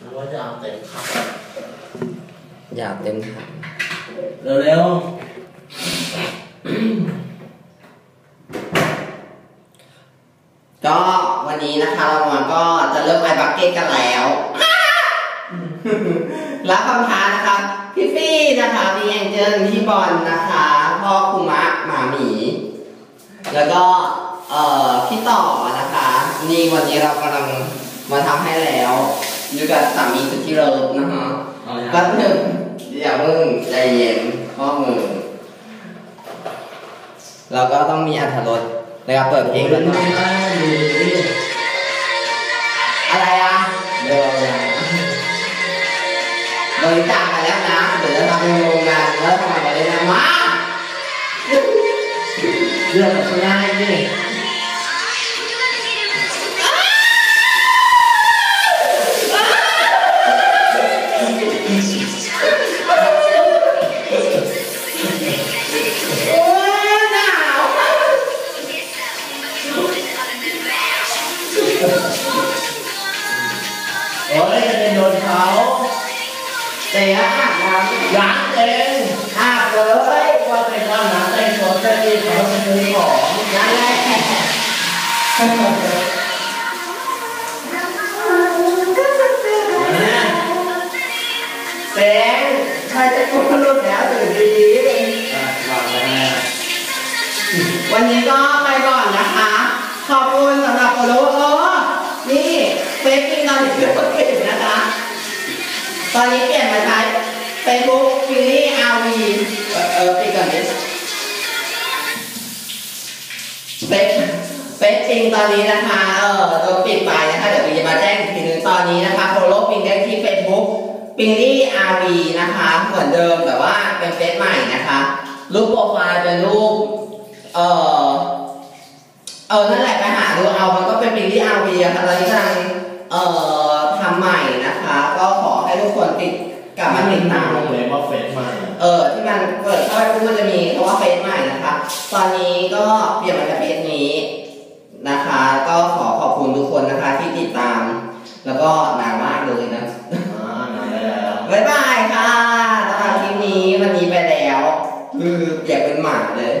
หรือว่ายาวเต็มครับอยากเต็มถังเร็วก็วันนี้นะคะเรามาก็จะเริ่มไอบักเก็ตกันแล้วรับคำท้านะคะพี่ฟี่นะคะพี่แองเจิลพี่บอลนะคะพ่อคุมะหมาหมี แล้วก็เอ่อพี่ต่อนะคะ นี่วันนี้เรากำลังมาทำให้แล้ว อยู่กับสามีสุดที่เลิฟนะคะๆเอาอย่างแป๊บหนึ่งอย่าเพิ่งใจเย็นข้อมือเราก็ต้องมีอัธรสนะครับเปิดเพลงกันหน่อยอะไรอะเร็วเลยบริจาคกันแล้วนะเดี๋ยวจะทำเป็นโรงงานแล้วทำอะไรเลยนะมาเรื่องมันง่ายนี่ โอ้ยจะเป็นโดนเขาเสียอาบน้หลังเองำอาบเลยว่าแต่งงานหลังแต่งตัวแต่งที่เขาจะซื้อของนั่นแหละเสียงใครจะพูดรุ่นแล้วตื่นดีๆเลยอะวางแล้วแม่วันนี้ก็ไปก่อนนะคะ ขอบคุณสำหรับโอโลโอนี่ เฟซบุ๊กตอนนี้เปลี่ยนเปลี่ยนนะคะ ตอนนี้เปลี่ยนมาใช้เฟซบุ๊กฟิลลี่อาร์วีเออเออปิดก่อนดิเฟซเฟซจริงตอนนี้นะคะ เออโดนปิดไปนะคะ เดี๋ยวปิงจะมาแจ้งอีกทีนึงตอนนี้นะคะโฟโล่ปิงได้ที่เฟซบุ๊กปิงลี่อาร์วีนะคะ เหมือนเดิมแต่ว่าเป็นเฟซใหม่นะคะ รูปโปรไฟล์เป็นรูป เออเออนั่นแหละไปหาดูเอา มันก็เป็นปีที่อาวีอะค่ะตอนนี้กำลัง เอ่อทำใหม่นะคะ ก็ขอให้ทุกคนติดกลับมาติดตามลงเลยว่าเฟซใหม่เออที่มันเปิดเข้าไปปุ๊บมันจะมีคำว่าเฟซใหม่นะคะ ตอนนี้ก็เปลี่ยนมาจากเฟซนี้นะคะ ก็ขอขอบคุณทุกคนนะคะที่ติดตาม แล้วก็นานมากเลยนะอ่านานได้แล้วบ๊ายบายค่ะสำหรับคลิปนี้วันนี้ไปแล้วคืออยากเป็นหมาเลย